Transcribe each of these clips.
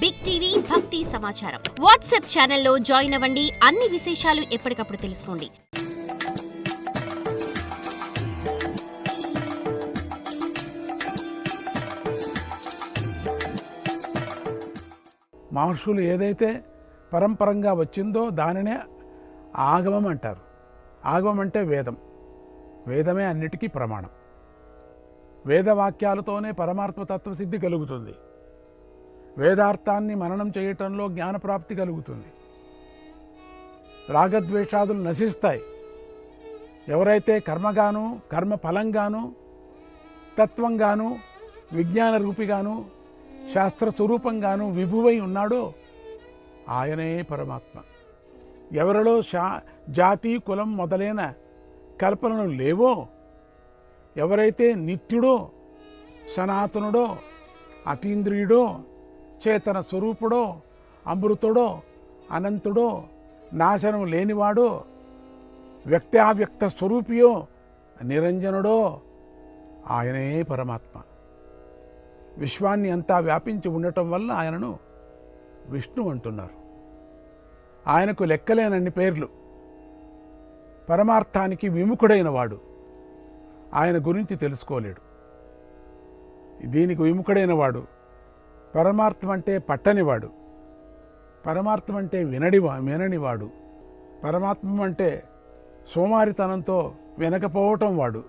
Big TV భక్తి సమాచారం WhatsApp ఛానల్లో జాయిన్ అవ్వండి. అన్ని విశేషాలు ఎప్పటికప్పుడు తెలుసుకోండి. మహర్షులు ఏదైతే పరంపరంగా వచ్చిందో దానినే ఆగమం అంటారు. ఆగమం అంటే వేదం. వేదమే అన్నిటికీ ప్రమాణం. వేదవాక్యాలతోనే పరమాత్మ తత్వసిద్ధి కలుగుతుంది. వేదార్థాన్ని మననం చేయటంలో జ్ఞానప్రాప్తి కలుగుతుంది. రాగద్వేషాదులు నశిస్తాయి. ఎవరైతే కర్మగాను కర్మ ఫలంగాను తత్వంగాను విజ్ఞాన రూపిగాను శాస్త్ర స్వరూపంగాను విభువై ఉన్నాడో ఆయనే పరమాత్మ. ఎవరిలో శా జాతి కులం మొదలైన కల్పనలు లేవో ఎవరైతే నిత్యుడో సనాతనుడో అతీంద్రియుడో చేతన స్వరూపుడో అమృతుడో అనంతుడో నాశనం లేనివాడో వ్యక్తావ్యక్త స్వరూపియో నిరంజనుడో ఆయనే పరమాత్మ. విశ్వాన్ని అంతా వ్యాపించి ఉండటం వల్ల ఆయనను విష్ణు అంటున్నారు. ఆయనకు లెక్కలేనన్ని పేర్లు. పరమార్థానికి విముఖుడైన వాడు ఆయన గురించి తెలుసుకోలేడు. దీనికి విముఖుడైన వాడు పరమార్థం అంటే పట్టనివాడు. పరమార్థం అంటే వినడివా విననివాడు. పరమాత్మం అంటే సోమారితనంతో వినకపోవటం వాడు.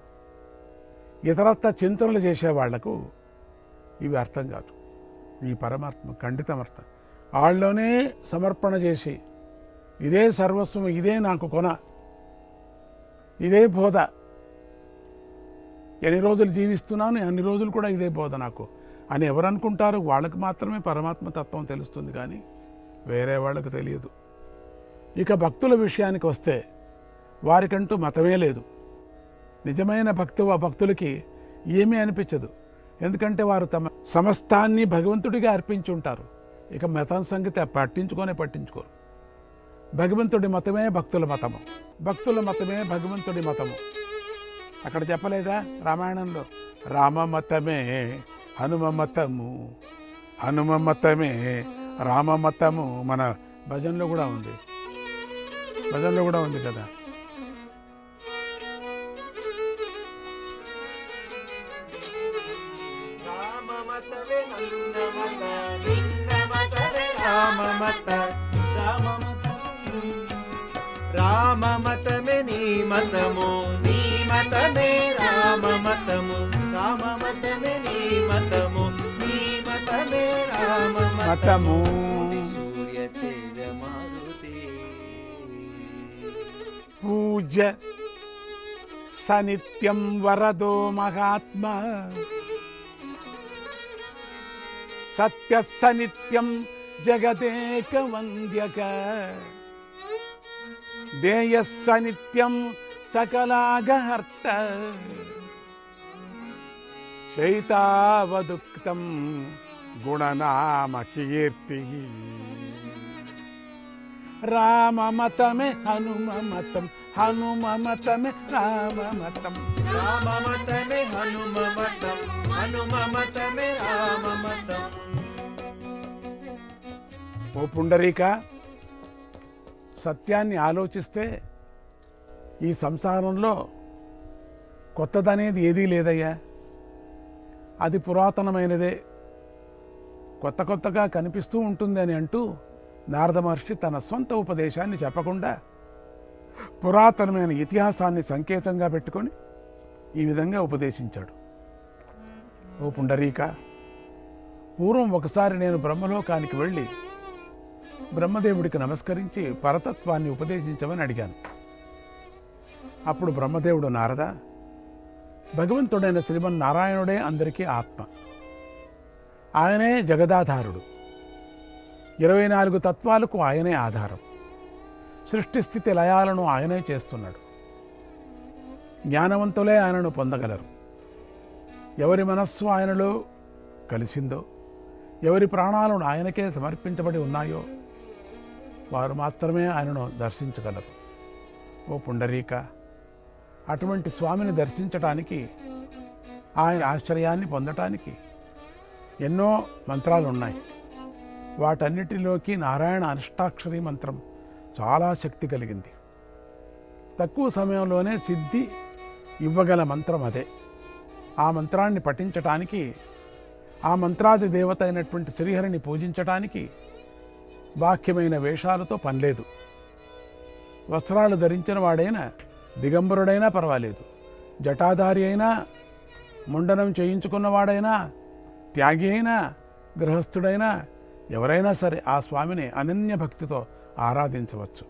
ఇతరత్త చింతనలు చేసేవాళ్ళకు ఇవి అర్థం కాదు. ఈ పరమాత్మ ఖండితమర్థం. వాళ్ళలోనే సమర్పణ చేసి ఇదే సర్వస్వం ఇదే నాకు కొన ఇదే బోధ. ఎన్ని రోజులు జీవిస్తున్నాను అన్ని రోజులు కూడా ఇదే బోధ నాకు. అని ఎవరు అనుకుంటారు వాళ్ళకి మాత్రమే పరమాత్మ తత్వం తెలుస్తుంది కానీ వేరే వాళ్ళకు తెలియదు. ఇక భక్తుల విషయానికి వస్తే వారికంటూ మతమే లేదు. నిజమైన భక్తు ఆ భక్తులకి ఏమీ అనిపించదు. ఎందుకంటే వారు తమ సమస్తాన్ని భగవంతుడిగా అర్పించి ఉంటారు. ఇక మతం సంగతి పట్టించుకొనే పట్టించుకోరు. భగవంతుడి మతమే భక్తుల మతము. భక్తుల మతమే భగవంతుడి మతము. అక్కడ చెప్పలేదా రామాయణంలో? రామ మతమే హనుమ మతము హనుమ మతమే రామ మతము మన భజనలో కూడా ఉంది. భజనలో కూడా ఉంది కదా? రామ మతమే నీ మతము నీ మతమే రామ మతము. రామమతము మతము. పూజ సనిత్యం వరదో మహాత్మ. సత్య సనిత్యం జగదేక వంద్యక దేయ సనిత్యం సకలాగహర్త. చైతావదుక్తం గుణనామ కీర్తి రామమతమే హనుమమతం హనుమమతమే రామమతం. రామమతమే హనుమమతం హనుమమతమే రామమతం. ఓ పుండరీక సత్యాన్ని ఆలోచిస్తే ఈ సంసారంలో కొత్తదనేది ఏదీ లేదయ్యా. అది పురాతనమైనదే. కొత్త కొత్తగా కనిపిస్తూ ఉంటుంది అని అంటూ నారద మహర్షి తన సొంత ఉపదేశాన్ని చెప్పకుండా పురాతనమైన ఇతిహాసాన్ని సంకేతంగా పెట్టుకొని ఈ విధంగా ఉపదేశించాడు. ఓ పుండరీక పూర్వం ఒకసారి నేను బ్రహ్మలోకానికి వెళ్ళి బ్రహ్మదేవుడికి నమస్కరించి పరతత్వాన్ని ఉపదేశించమని అడిగాను. అప్పుడు బ్రహ్మదేవుడు నారద భగవంతుడైన శ్రీమన్నారాయణుడే అందరికీ ఆత్మ. ఆయనే జగదాధారుడు. ఇరవై నాలుగు తత్వాలకు ఆయనే ఆధారం. సృష్టి స్థితి లయాలను ఆయనే చేస్తున్నాడు. జ్ఞానవంతులే ఆయనను పొందగలరు. ఎవరి మనస్సు ఆయనలో కలిసిందో ఎవరి ప్రాణాలను ఆయనకే సమర్పించబడి ఉన్నాయో వారు మాత్రమే ఆయనను దర్శించగలరు. ఓ పుండరీక అటువంటి స్వామిని దర్శించటానికి ఆయన ఆశ్చర్యాన్ని పొందటానికి ఎన్నో మంత్రాలు ఉన్నాయి వాటన్నిటిలోకి నారాయణ అనిష్టాక్షరి మంత్రం చాలా శక్తి కలిగింది. తక్కువ సమయంలోనే సిద్ధి ఇవ్వగల మంత్రం అదే. ఆ మంత్రాన్ని పఠించటానికి ఆ మంత్రాది దేవత అయినటువంటి శ్రీహరిని పూజించటానికి బాహ్యమైన వేషాలతో పనిలేదు. వస్త్రాలు ధరించిన వాడైనా దిగంబరుడైనా పర్వాలేదు. జటాధారి అయినా ముండనం చేయించుకున్నవాడైనా త్యాగి అయినా గృహస్థుడైనా ఎవరైనా సరే ఆ స్వామిని అనన్య భక్తితో ఆరాధించవచ్చు.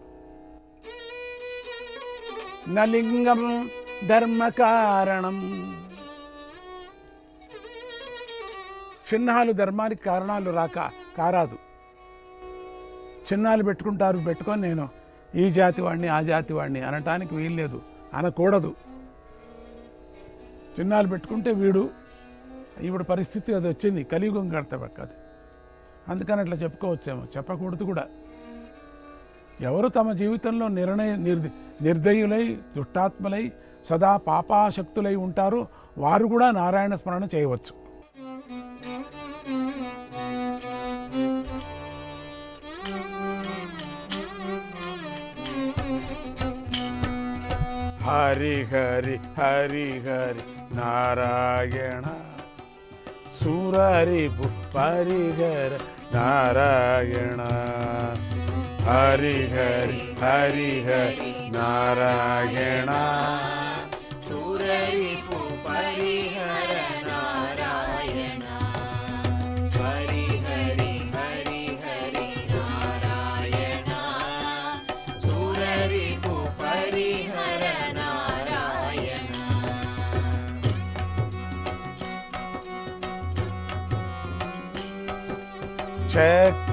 నలింగం ధర్మకారణం చిహ్నాలు ధర్మానికి కారణాలు రాక కారాదు. చిహ్నాలు పెట్టుకుంటారు పెట్టుకొని నేను ఈ జాతి వాడిని ఆ జాతి వాడిని అనటానికి వీల్లేదు అనకూడదు. చిహ్నాలు పెట్టుకుంటే వీడు ఇప్పుడు పరిస్థితి అది వచ్చింది. కలియుగం కడతాబక్క అది అందుకని అట్లా చెప్పుకోవచ్చేమో. చెప్పకూడదు కూడా. ఎవరు తమ జీవితంలో నిర్ణయ నిర్ది నిర్దయులై దుష్టాత్మలై సదా పాపాశక్తులై ఉంటారో వారు కూడా నారాయణ స్మరణ చేయవచ్చు. హరి హరి హరి హరి నారాయణ సురరిపు పరిహర నారాయణ హరి హరి హరి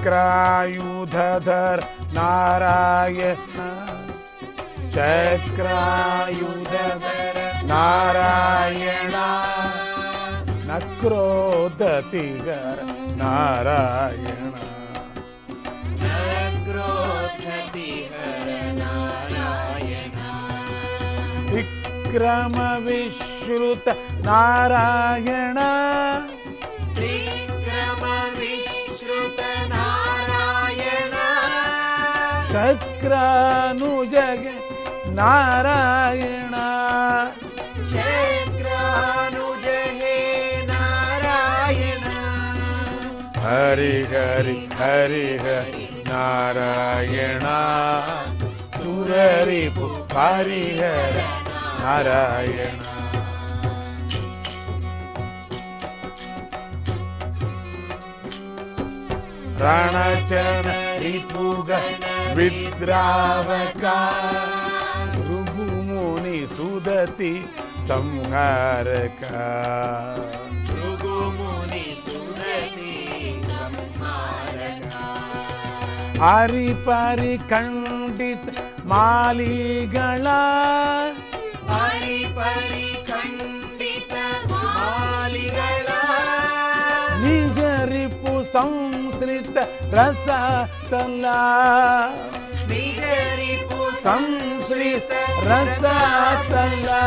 చక్రాయుధధర్ నారాయణ చక్రాయుధధర నారాయణ నక్రోధతిగర నారాయణ నగ్రోధతి హర నారాయణ విక్రమ చక్రానుజగ నారాయణ శక్రానుజహే నారాయణ హరి హరి హరి హరి నారాయణ సురరిపు హరిహర నారాయణ రణచన రిపుగణ విద్రావక భృగుముని సుదతి సంహారక द्रावका भृगुमुनिसुदति संहारका ಹರಿಪರಿ ಖಂಡಿತ ಮಾಲಿಗಳ ಹರಿಪರಿ ಖಂಡಿತ ಮಾಲಿಗಳ ನಿಜರಿಪು ಸಂಸ್ಕೃತ ರಸ ತಲ್ಲ श्रीहरिपु संश्रित रसातला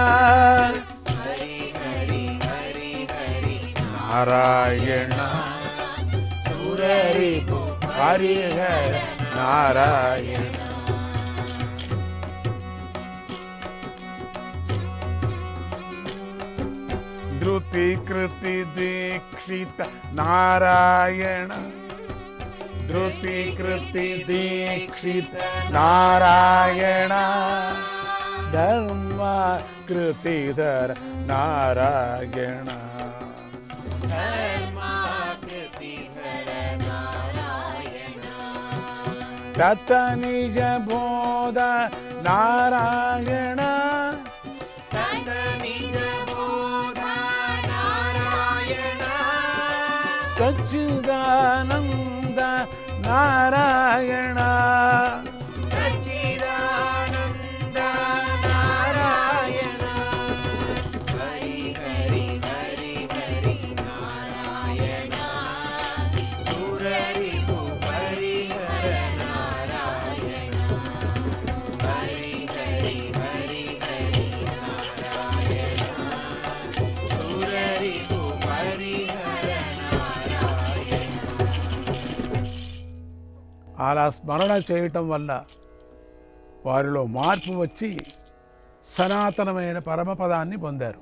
हरि हरि हरि हरि नारायण सुररिपु हरिहर नारायण। धृतिकृतिदीक्षित नारायण। द्रुपीकृति दीक्षित नारायण धर्मा कृतिधर नारायण तत् निज बोध नारायण ನಾರಾಯಣ అలా స్మరణ చేయటం వల్ల వారిలో మార్పు వచ్చి సనాతనమైన పరమపదాన్ని పొందారు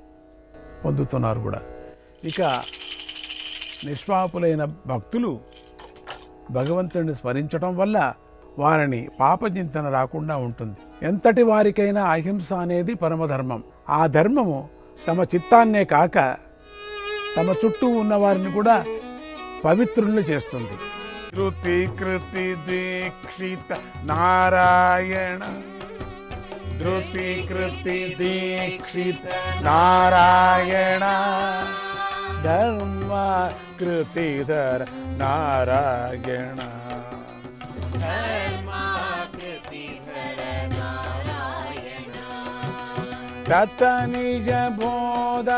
పొందుతున్నారు కూడా. ఇక నిష్పాపులైన భక్తులు భగవంతుడిని స్మరించటం వల్ల వారిని పాపచింతన రాకుండా ఉంటుంది. ఎంతటి వారికైనా అహింస అనేది పరమధర్మం. ఆ ధర్మము తమ చిత్తాన్నే కాక తమ చుట్టూ ఉన్న వారిని కూడా పవిత్రుల్ని చేస్తుంది. कृति कृति दीक्षित नारायण धृति कृति दीक्षित नारायण धर्म कृतिधर नारायण तत निज बोध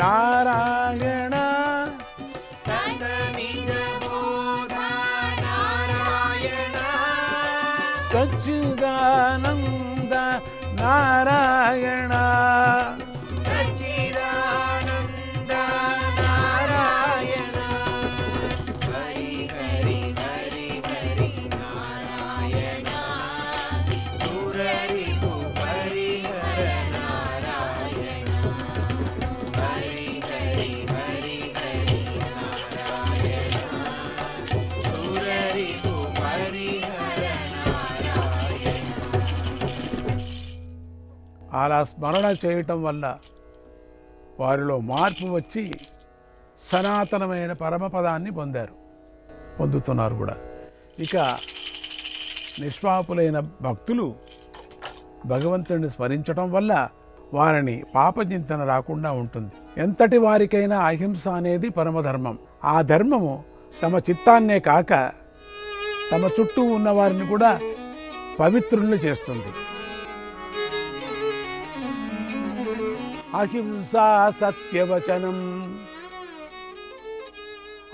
नारायण సచ్చిదానంద నారాయణ అలా స్మరణ చేయటం వల్ల వారిలో మార్పు వచ్చి సనాతనమైన పరమపదాన్ని పొందారు పొందుతున్నారు కూడా. ఇక నిష్పాపులైన భక్తులు భగవంతుడిని స్మరించటం వల్ల వారిని పాపచింతన రాకుండా ఉంటుంది. ఎంతటి వారికైనా అహింస అనేది పరమధర్మం. ఆ ధర్మము తమ చిత్తాన్నే కాక తమ చుట్టూ ఉన్న వారిని కూడా పవిత్రుల్ని చేస్తుంది. అహింసా సత్యవచనం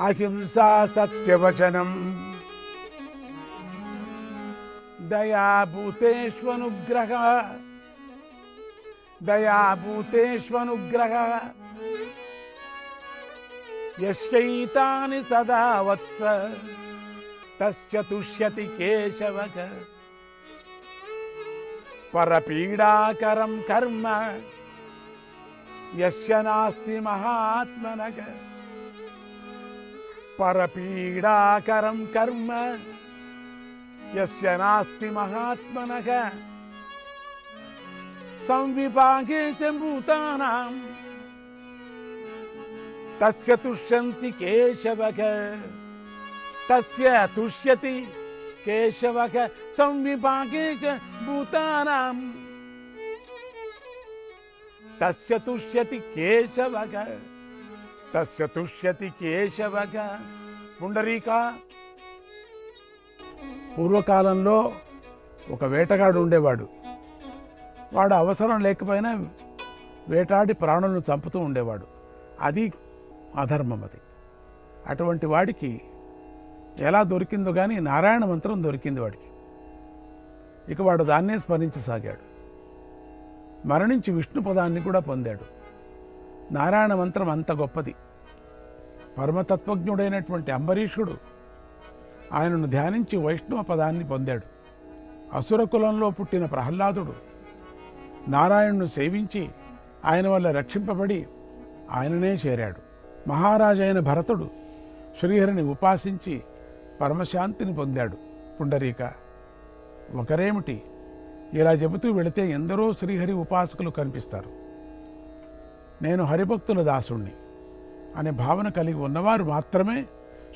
అహింసా సత్యవచనం దయాభూతేష్వనుగ్రహ దయాభూతేష్వనుగ్రహ యశ్చైతాని సదా వత్స తస్య తుష్యతి కేశవక పరపీడాకరం కర్మ यस्य नास्ति महात्मनः। परपीडाकरं कर्म। यस्य नास्ति महात्मनः। संविभागे च भूतानां। तस्य तुष्यन्ति केशवः। तस्य तुष्यति केशवः। संविभागे च भूतानां। తస్య తుష్యతి కేశవగ. తస్య తుష్యతి కేశవగ. పుండరీక పూర్వకాలంలో ఒక వేటగాడు ఉండేవాడు. వాడు అవసరం లేకపోయినా వేటాడి ప్రాణులను చంపుతూ ఉండేవాడు. అది అధర్మం అది. అటువంటి వాడికి ఎలా దొరికిందో కానీ నారాయణ మంత్రం దొరికింది వాడికి. ఇక వాడు దాన్నే స్మరించసాగాడు. మరణించి విష్ణు పదాన్ని కూడా పొందాడు. నారాయణ మంత్రం అంత గొప్పది. పరమతత్వజ్ఞుడైనటువంటి అంబరీషుడు ఆయనను ధ్యానించి వైష్ణవ పదాన్ని పొందాడు. అసుర కులంలో పుట్టిన ప్రహ్లాదుడు నారాయణను సేవించి ఆయన వల్ల రక్షింపబడి ఆయననే చేరాడు. మహారాజైన భరతుడు శ్రీహరిని ఉపాసించి పరమశాంతిని పొందాడు. పుండరీక ఒకరేమిటి? ఇలా చెబుతూ వెళితే ఎందరో శ్రీహరి ఉపాసకులు కనిపిస్తారు. నేను హరిభక్తుల దాసుణ్ణి అనే భావన కలిగి ఉన్నవారు మాత్రమే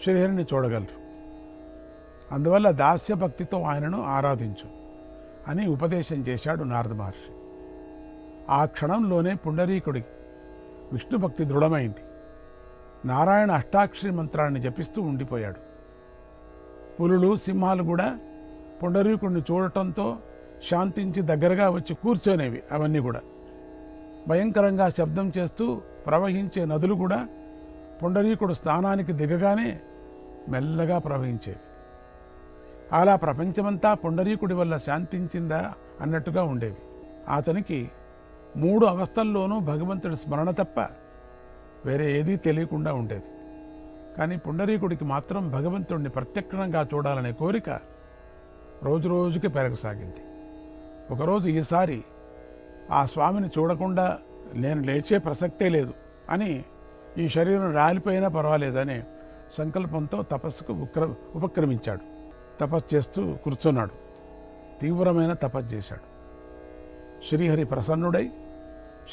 శ్రీహరిని చూడగలరు. అందువల్ల దాస్య భక్తితో ఆయనను ఆరాధించు అని ఉపదేశం చేశాడు నారద మహర్షి. ఆ క్షణంలోనే పుండరీకుడి విష్ణు భక్తి దృఢమైంది. నారాయణ అష్టాక్షరి మంత్రాన్ని జపిస్తూ ఉండిపోయాడు. పులులు సింహాలు కూడా పుండరీకుడిని చూడటంతో శాంతించి దగ్గరగా వచ్చి కూర్చొనేవి అవన్నీ కూడా. భయంకరంగా శబ్దం చేస్తూ ప్రవహించే నదులు కూడా పుండరీకుడు స్నానానికి దిగగానే మెల్లగా ప్రవహించేవి. అలా ప్రపంచమంతా పుండరీకుడి వల్ల శాంతించిందా అన్నట్టుగా ఉండేవి. అతనికి మూడు అవస్థల్లోనూ భగవంతుడి స్మరణ తప్ప వేరే ఏదీ తెలియకుండా ఉండేది. కానీ పుండరీకుడికి మాత్రం భగవంతుడిని ప్రత్యక్షంగా చూడాలనే కోరిక రోజు రోజుకి పెరగసాగింది. ఒకరోజు ఈసారి ఆ స్వామిని చూడకుండా నేను లేచే ప్రసక్తే లేదు అని ఈ శరీరం రాలిపోయినా పర్వాలేదనే సంకల్పంతో తపస్సుకు ఉక్ర ఉపక్రమించాడు. తపస్సు చేస్తూ కూర్చున్నాడు. తీవ్రమైన తపస్సు చేశాడు. శ్రీహరి ప్రసన్నుడై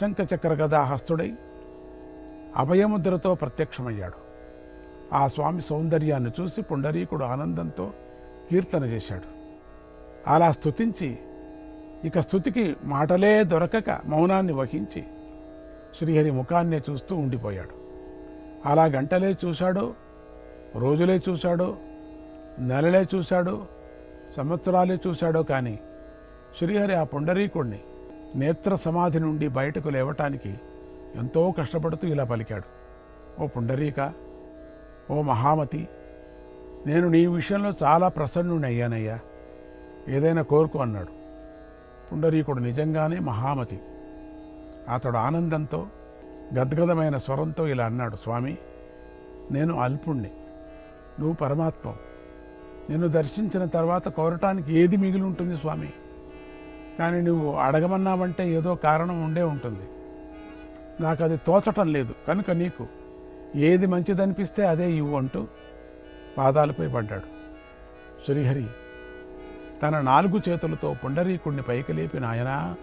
శంఖచక్ర గదాహస్తుడై అభయముద్రతో ప్రత్యక్షమయ్యాడు. ఆ స్వామి సౌందర్యాన్ని చూసి పుండరీకుడు ఆనందంతో కీర్తన చేశాడు. అలా స్తుతించి ఇక స్థుతికి మాటలే దొరకక మౌనాన్ని వహించి శ్రీహరి ముఖాన్నే చూస్తూ ఉండిపోయాడు. అలా గంటలే చూశాడు రోజులే చూశాడు నెలలే చూశాడు సంవత్సరాలే చూశాడో కానీ శ్రీహరి ఆ పుండరీకుణ్ణి నేత్ర సమాధి నుండి బయటకు లేవటానికి ఎంతో కష్టపడుతూ ఇలా పలికాడు. ఓ పుండరీక ఓ మహామతి నేను నీ విషయంలో చాలా ప్రసన్నుడయ్యానయ్యా ఏదైనా కోరుకో అన్నాడు. పుండరీకుడు నిజంగానే మహామతి. అతడు ఆనందంతో గద్గదమైన స్వరంతో ఇలా అన్నాడు స్వామి నేను అల్పుణ్ణి. నువ్వు పరమాత్మ నిన్ను దర్శించిన తర్వాత కోరటానికి ఏది మిగిలి ఉంటుంది స్వామి? కానీ నువ్వు అడగమన్నావంటే ఏదో కారణం ఉండే ఉంటుంది. నాకు అది తోచటం లేదు. కనుక నీకు ఏది మంచిదనిపిస్తే అదే ఇవ్వు అంటూ పాదాలపై పడ్డాడు. శ్రీహరి తన నాలుగు చేతులతో పుండరీకుణ్ణి పైకి లేపి నాయనా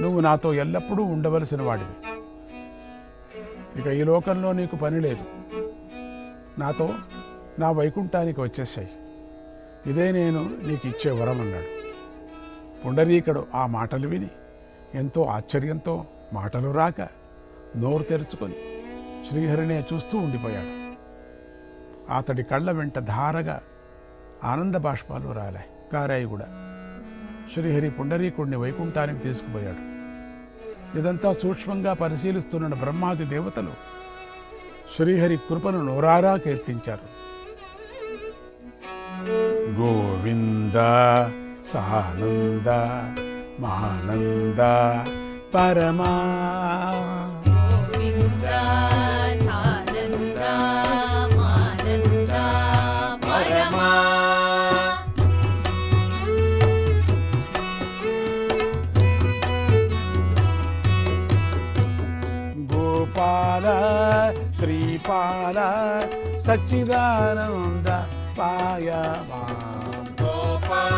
నువ్వు నాతో ఎల్లప్పుడూ ఉండవలసిన వాడివి. ఇక ఈ లోకంలో నీకు పని లేదు. నాతో నా వైకుంఠానికి వచ్చేసాయి ఇదే నేను నీకు ఇచ్చే వరం అన్నాడు. పుండరీకుడు ఆ మాటలు విని ఎంతో ఆశ్చర్యంతో మాటలు రాక నోరు తెరుచుకొని శ్రీహరినే చూస్తూ ఉండిపోయాడు. అతడి కళ్ళ వెంట ధారగా ఆనంద బాష్పాలు రాలే. కారాయి కూడా. శ్రీహరి పుండరీకుడిని వైకుంఠానికి తీసుకుపోయాడు. ఇదంతా సూక్ష్మంగా పరిశీలిస్తున్న బ్రహ్మాది దేవతలు శ్రీహరి కృపను నోరారా కీర్తించారు. గోవింద సహానంద మానంద పరమా సచ్చిదానంద పాయ మా గోపాల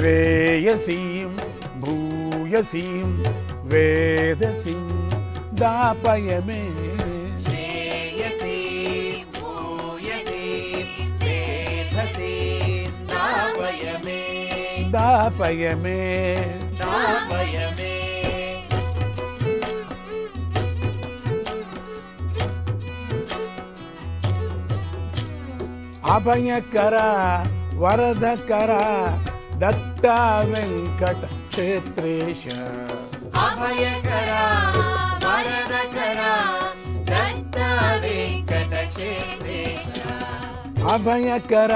శ్రేయసీం భూయసీం వేదసీం దాపయమే. దాపయమే. దాపయమే. అభయకర వరదకర దత్త వెంకట క్షేత్రేశ అభయకర వరదకర దత్త వెంకట క్షేత్రేశ అభయకర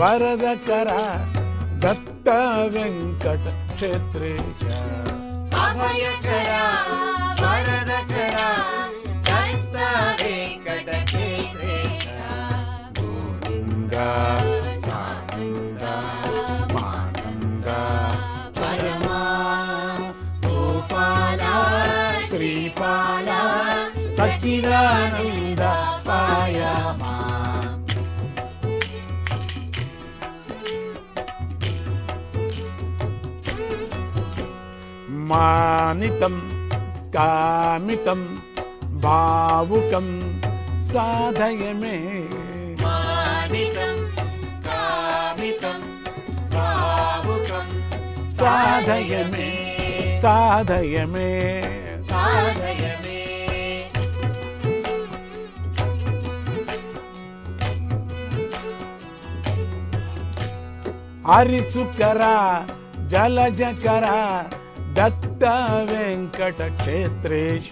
వరదకర దత్త వెంకట క్షేత్రేశ అభయకర వరదకర దత్త వెంకట క్షేత్రేశ గోవింద कामितम कामितम भावुकम साधय मे। साधय मे साधय मे। साधय मे। हरिसुकरा जलजकरा వెంకట క్షేత్రేశ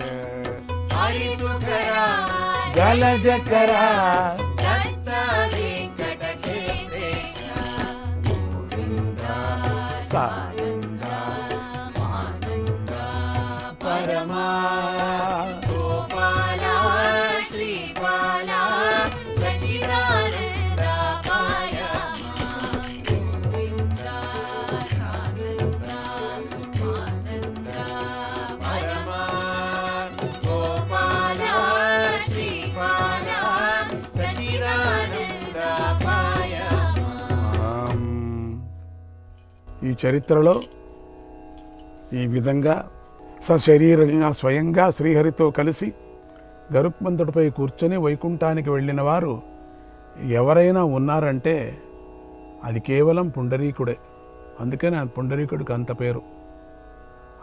హరిసుకరా ఈ చరిత్రలో ఈ విధంగా సశరీరంగా స్వయంగా శ్రీహరితో కలిసి గరుత్మంతుడిపై కూర్చొని వైకుంఠానికి వెళ్ళిన వారు ఎవరైనా ఉన్నారంటే అది కేవలం పుండరీకుడే. అందుకని ఆ పుండరీకుడికి అంత పేరు.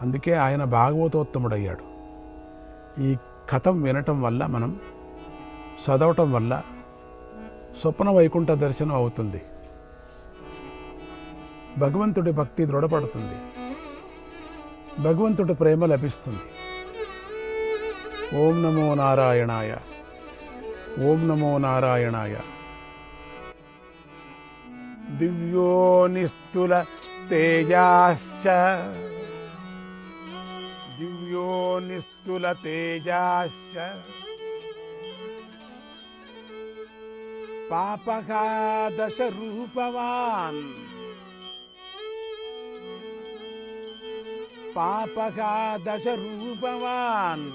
అందుకే ఆయన భాగవతోత్తముడయ్యాడు. ఈ కథం వినటం వల్ల మనం చదవటం వల్ల స్వప్న వైకుంఠ దర్శనం అవుతుంది. భగవంతుడి భక్తి దృఢపడుతుంది. భగవంతుడి ప్రేమ లభిస్తుంది. ఓం నమో నారాయణాయ. ఓం నమో నారాయణాయ. దివ్యో నిస్తుల తేజాశ్చ. దివ్యో నిస్తుల తేజాశ్చ. పాపకాదశ రూపవాన్. ಪಾಪಃ ದಶರೂಪವಾನ್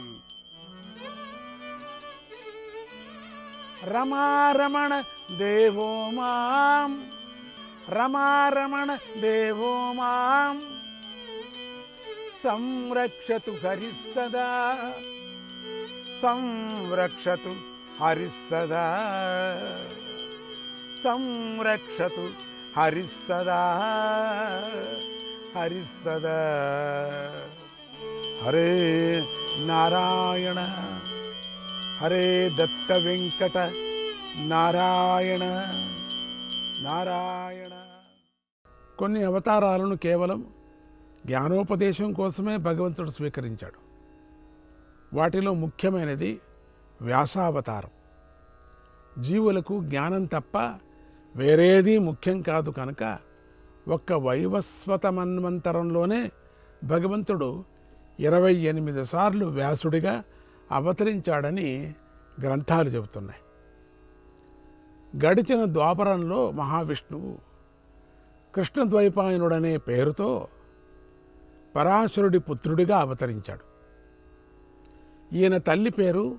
ರಮಾರಮಣ ದೇವೋ ಮಾಂ. ರಮಾರಮಣ ದೇವೋ ಮಾಂ. ಸಂರಕ್ಷತು ಹರಿಸದಾ. ಸಂರಕ್ಷತು ಹರಿಸದಾ. ಸಂರಕ್ಷತು ಹರಿಸದಾ. హరిస్సదా హరే నారాయణ హరే దత్త వెంకట నారాయణ నారాయణ కొన్ని అవతారాలను కేవలం జ్ఞానోపదేశం కోసమే భగవంతుడు స్వీకరించాడు. వాటిలో ముఖ్యమైనది వ్యాసావతారం. జీవులకు జ్ఞానం తప్ప వేరేది ముఖ్యం కాదు కనుక ఒక్క వైవస్వత మన్వంతరంలోనే భగవంతుడు ఇరవై ఎనిమిది సార్లు వ్యాసుడిగా అవతరించాడని గ్రంథాలు చెబుతున్నాయి. గడిచిన ద్వాపరంలో మహావిష్ణువు కృష్ణద్వైపాయనుడనే పేరుతో పరాశరుడి పుత్రుడిగా అవతరించాడు. ఈయన తల్లి పేరు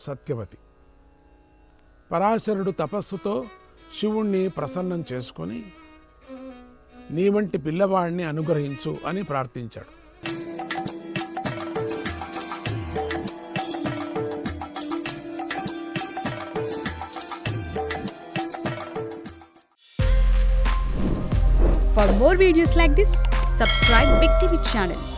సత్యవతి. పరాశరుడు తపస్సుతో శివుణ్ణి ప్రసన్నం చేసుకొని నీ వంటి పిల్లవాడిని అనుగ్రహించు అని ప్రార్థించాడు For more videos like this, subscribe Big TV channel